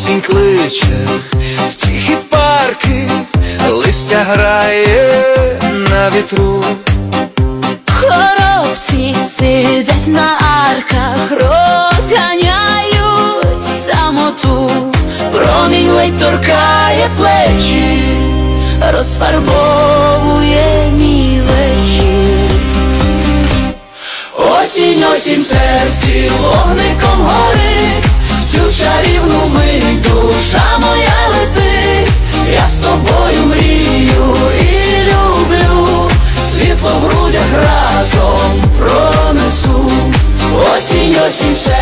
Осінь кличе в тихі парки, листя грає на вітру. Хоробці сидять на арках, розганяють самоту, промінь ледь торкає плечі, розфарбовує мій вечір. Осінь, осінь серці вогником горить, Осінь, осінь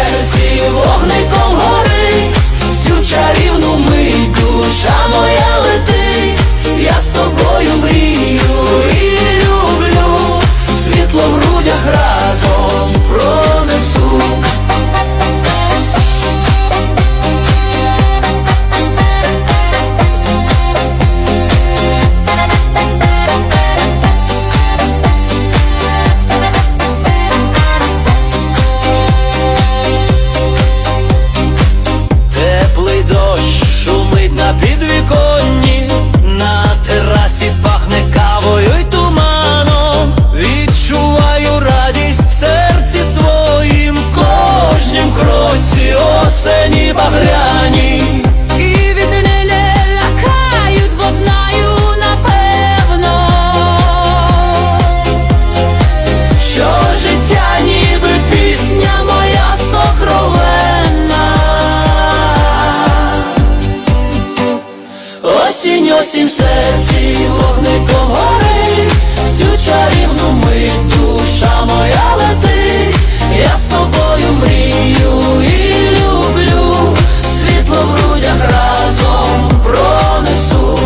Осінь, осінь серці вогником горить, в цю чарівну мить душа моя летить, я з тобою мрію і люблю, світло в грудях разом пронесу.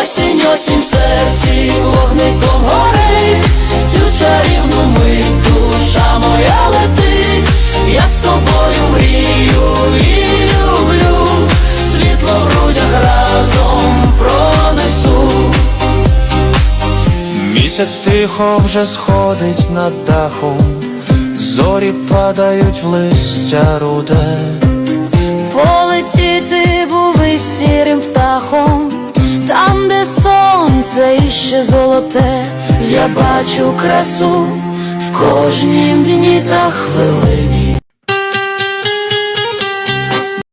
Осінь, осінь серці вогником Місяць тихо вже сходить над дахом, зорі падають в листя руде. Полетіти був сірим птахом, там, де сонце іще золоте, я бачу красу в кожнім дні та хвилині.